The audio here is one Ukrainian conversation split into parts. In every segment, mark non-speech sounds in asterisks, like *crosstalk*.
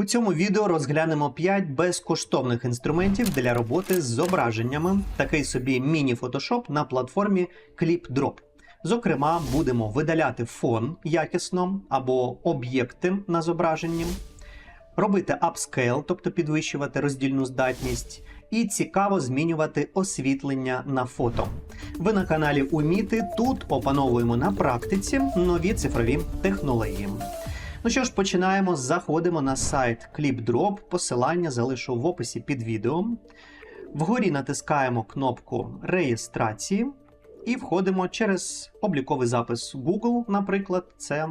У цьому відео розглянемо 5 безкоштовних інструментів для роботи з зображеннями, такий собі міні-фотошоп на платформі ClipDrop. Зокрема, будемо видаляти фон якісно або об'єкти на зображенні, робити апскейл, тобто підвищувати роздільну здатність, і цікаво змінювати освітлення на фото. Ви на каналі Уміти. Тут опановуємо на практиці нові цифрові технології. Ну що ж, починаємо. Заходимо на сайт ClipDrop. Посилання залишу в описі під відео. Вгорі натискаємо кнопку реєстрації і входимо через обліковий запис Google, наприклад. Це,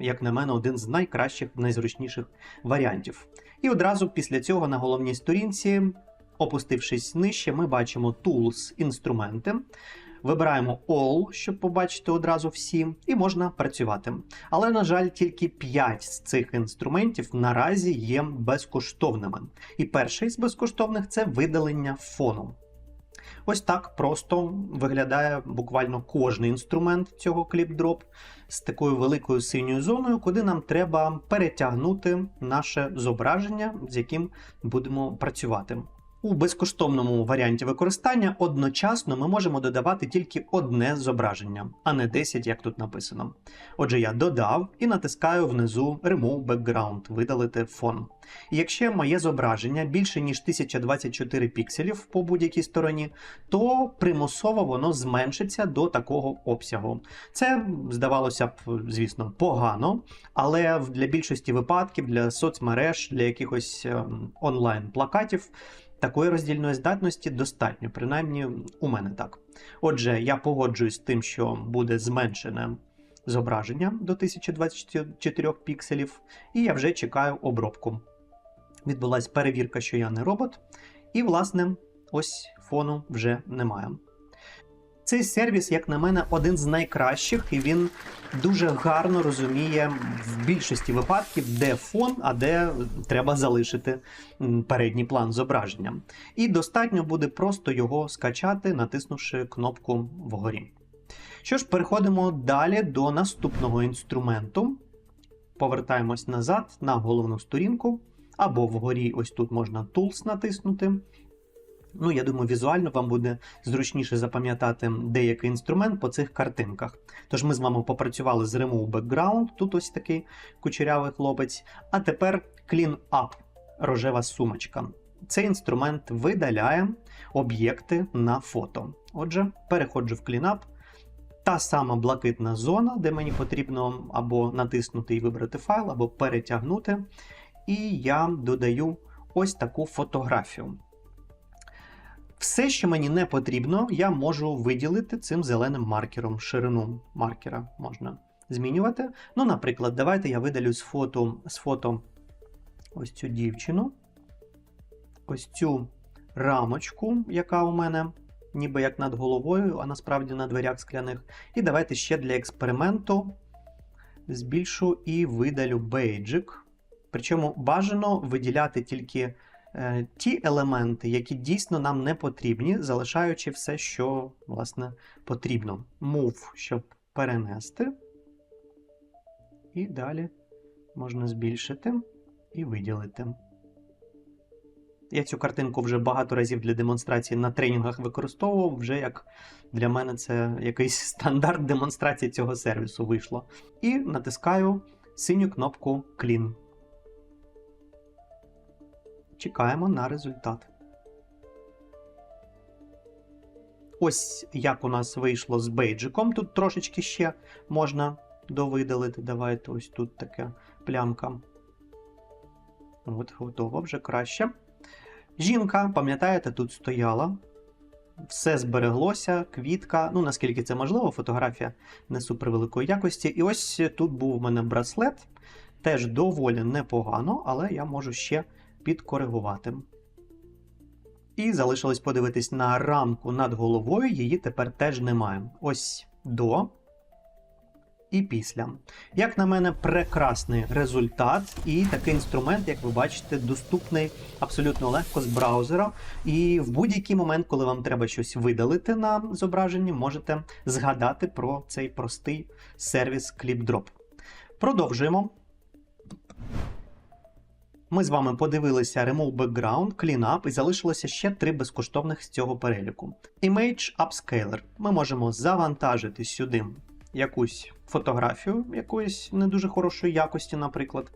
як на мене, один з найкращих, найзручніших варіантів. І одразу після цього на головній сторінці, опустившись нижче, ми бачимо Tools інструменти. Вибираємо All, щоб побачити одразу всі, і можна працювати. Але, на жаль, тільки 5 з цих інструментів наразі є безкоштовними. І перший з безкоштовних це видалення фону. Ось так просто виглядає буквально кожний інструмент цього кліп-дроп з такою великою синьою зоною, куди нам треба перетягнути наше зображення, з яким будемо працювати. У безкоштовному варіанті використання одночасно ми можемо додавати тільки одне зображення, а не 10, як тут написано. Отже, я додав і натискаю внизу Remove Background, видалити фон. І якщо моє зображення більше ніж 1024 пікселів по будь-якій стороні, то примусово воно зменшиться до такого обсягу. Це здавалося б, звісно, погано, але для більшості випадків, для соцмереж, для якихось ем, онлайн-плакатів. Такої роздільної здатності достатньо, принаймні у мене так. Отже, я погоджуюсь з тим, що буде зменшене зображення до 1024 пікселів, і я вже чекаю обробку. Відбулася перевірка, що я не робот, і, власне, ось фону вже немає. Цей сервіс, як на мене, один з найкращих, і він дуже гарно розуміє в більшості випадків, де фон, а де треба залишити передній план зображення. І достатньо буде просто його скачати, натиснувши кнопку вгорі. Що ж, переходимо далі до наступного інструменту. Повертаємось назад на головну сторінку, або вгорі, ось тут можна Tools натиснути. Ну, я думаю, візуально вам буде зручніше запам'ятати деякий інструмент по цих картинках. Тож ми з вами попрацювали з Remove Background, тут ось такий кучерявий хлопець. А тепер Clean Up, рожева сумочка. Цей інструмент видаляє об'єкти на фото. Отже, переходжу в Clean Up. Та сама блакитна зона, де мені потрібно або натиснути і вибрати файл, або перетягнути. І я додаю ось таку фотографію. Все, що мені не потрібно, я можу виділити цим зеленим маркером. Ширину маркера можна змінювати. Ну, наприклад, давайте я видалю з фото, з фото ось цю дівчину, ось цю рамочку, яка у мене ніби як над головою, а насправді на дверях скляних. І давайте ще для експерименту збільшу і видалю бейджик. Причому бажано виділяти тільки ті елементи, які дійсно нам не потрібні, залишаючи все, що власне потрібно. Move, щоб перенести. І далі можна збільшити і виділити. Я цю картинку вже багато разів для демонстрації на тренінгах використовував, вже як для мене це якийсь *laughs* стандарт демонстрації цього сервісу вийшло. І натискаю синю кнопку Clean. Чекаємо на результат. Ось як у нас вийшло з бейджиком. Тут трошечки ще можна довидалити. Давайте ось тут така плямка. От, готово вже краще. Жінка, пам'ятаєте, тут стояла. Все збереглося, квітка. Ну, наскільки це можливо, фотографія не супервеликої якості. І ось тут був у мене браслет. Теж доволі непогано, але я можу ще підкоригувати. І залишилось подивитись на рамку над головою, її тепер теж немає. Ось до і після. Як на мене, прекрасний результат, і такий інструмент, як ви бачите, доступний абсолютно легко з браузера. І в будь-який момент, коли вам треба щось видалити на зображенні, можете згадати про цей простий сервіс ClipDrop. Продовжуємо. Ми з вами подивилися Remove Background, Cleanup і залишилося ще три безкоштовних з цього переліку. Image Upscaler. Ми можемо завантажити сюди якусь фотографію якоїсь не дуже хорошої якості, наприклад.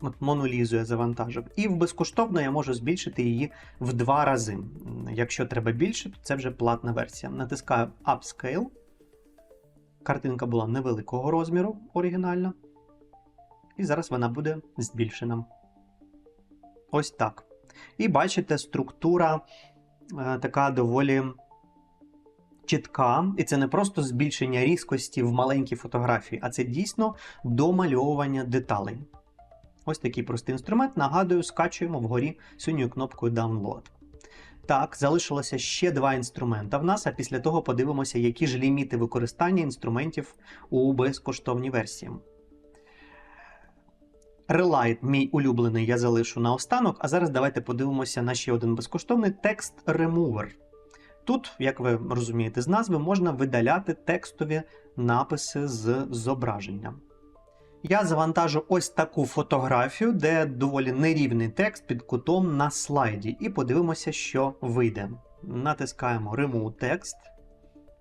От Монолізу я завантажив. І в безкоштовно я можу збільшити її в два рази. Якщо треба більше, то це вже платна версія. Натискаю Upscale. Картинка була невеликого розміру оригінальна. І зараз вона буде збільшена. Ось так. І бачите, структура е, така доволі чітка. І це не просто збільшення різкості в маленькій фотографії, а це дійсно домальовування деталей. Ось такий простий інструмент. Нагадую, скачуємо вгорі синьою кнопкою Download. Так, залишилося ще два інструмента в нас, а після того подивимося, які ж ліміти використання інструментів у безкоштовній версії. Relight, мій улюблений, я залишу на останок, а зараз давайте подивимося на ще один безкоштовний текст Remover. Тут, як ви розумієте з назви, можна видаляти текстові написи з зображення. Я завантажу ось таку фотографію, де доволі нерівний текст під кутом на слайді, і подивимося, що вийде. Натискаємо Remove Text.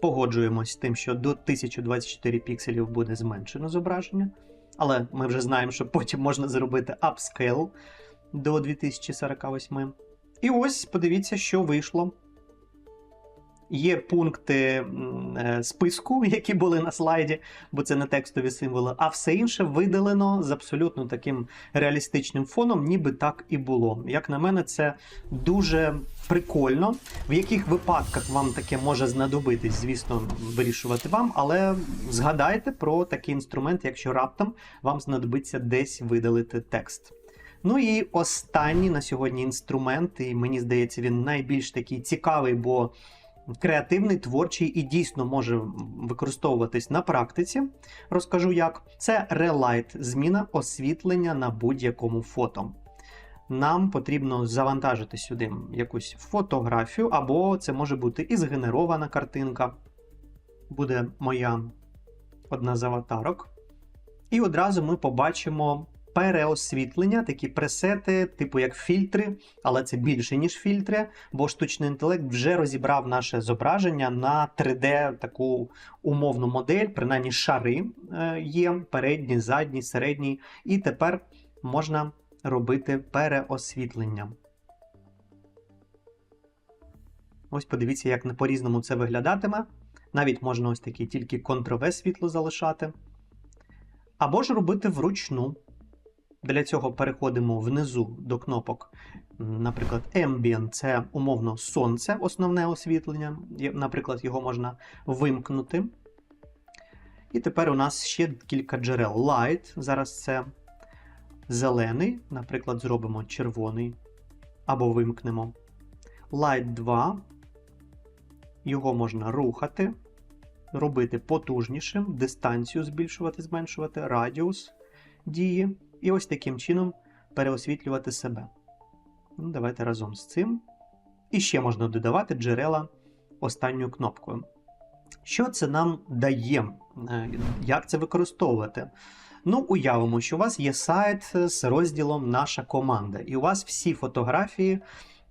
Погоджуємось з тим, що до 1024 пікселів буде зменшено зображення. Але ми вже знаємо, що потім можна зробити апскейл до 2048. І ось подивіться, що вийшло. Є пункти е, списку, *laughs* які були на слайді, бо це не текстові символи, а все інше видалено з абсолютно таким реалістичним фоном, ніби так і було. Як на мене, це дуже прикольно. В яких випадках вам таке може знадобитись, звісно, вирішувати вам, але згадайте про такий інструмент, якщо раптом вам знадобиться десь видалити текст. Ну і останній на сьогодні інструмент, і мені здається, він найбільш такий цікавий, бо креативний, творчий і дійсно може використовуватись на практиці. Розкажу як. Це Relight, зміна освітлення на будь-якому фото. Нам потрібно завантажити сюди якусь фотографію, або це може бути і згенерована картинка. Буде моя одна з аватарок. І одразу ми побачимо переосвітлення, такі пресети, типу як фільтри, але це більше, ніж фільтри, бо штучний інтелект вже розібрав наше зображення на 3D таку умовну модель, принаймні шари е, є, передній, задній, середній. І тепер можна робити переосвітлення. Ось подивіться, як по-різному це виглядатиме. Навіть можна ось таке тільки контрове світло залишати. Або ж робити вручну. Для цього переходимо внизу до кнопок, наприклад, Ambient це умовно сонце, основне освітлення. Наприклад, його можна вимкнути. І тепер у нас ще кілька джерел. Light. Зараз це зелений, наприклад, зробимо червоний або вимкнемо. Light 2. Його можна рухати, робити потужнішим, дистанцію збільшувати, зменшувати, радіус дії. І ось таким чином переосвітлювати себе. Ну, Давайте разом з цим. І ще можна додавати джерела останньою кнопкою. Що це нам дає? Е, як це використовувати? Ну, уявимо, що у вас є сайт з розділом Наша команда, і у вас всі фотографії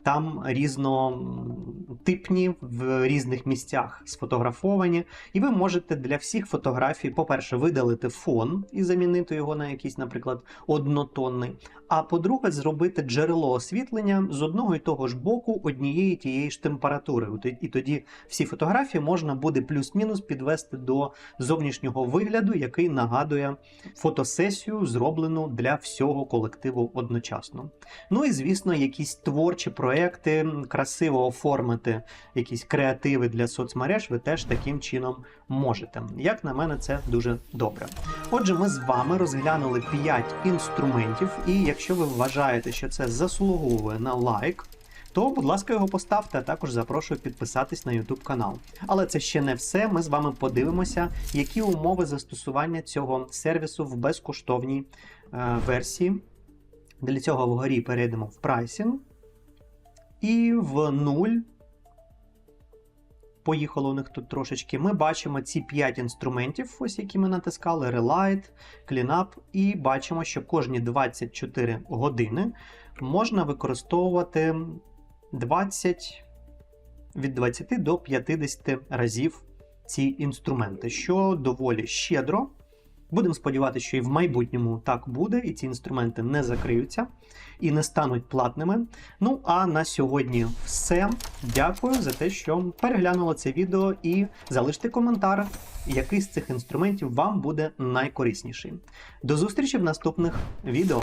там різнотипні в різних місцях сфотографовані, і ви можете для всіх фотографій, по-перше, видалити фон і замінити його на якийсь, наприклад, однотонний. А по-друге, зробити джерело освітлення з одного і того ж боку однієї тієї ж температури. І тоді всі фотографії можна буде плюс-мінус підвести до зовнішнього вигляду, який нагадує фотосесію, зроблену для всього колективу одночасно. Ну і звісно, якісь творчі проекти, красиво оформити якісь креативи для соцмереж, ви теж таким чином можете. Як на мене, це дуже добре. Отже, ми з вами розглянули 5 інструментів, і якщо ви вважаєте, що це заслуговує на лайк. То, будь ласка, його поставте, а також запрошую підписатись на YouTube канал. Але це ще не все. Ми з вами подивимося, які умови застосування цього сервісу в безкоштовній е, версії. Для цього вгорі перейдемо в прайсінг. І в 0 поїхало у них тут трошечки. Ми бачимо ці 5 інструментів, ось які ми натискали: Relight, Cleanup, і бачимо, що кожні 24 години можна використовувати 20 від 20 до 50 разів ці інструменти, що доволі щедро. Будемо сподіватися, що і в майбутньому так буде, і ці інструменти не закриються і не стануть платними. Ну а на сьогодні все. Дякую за те, що переглянули це відео і залиште коментар, який з цих інструментів вам буде найкорисніший. До зустрічі в наступних відео.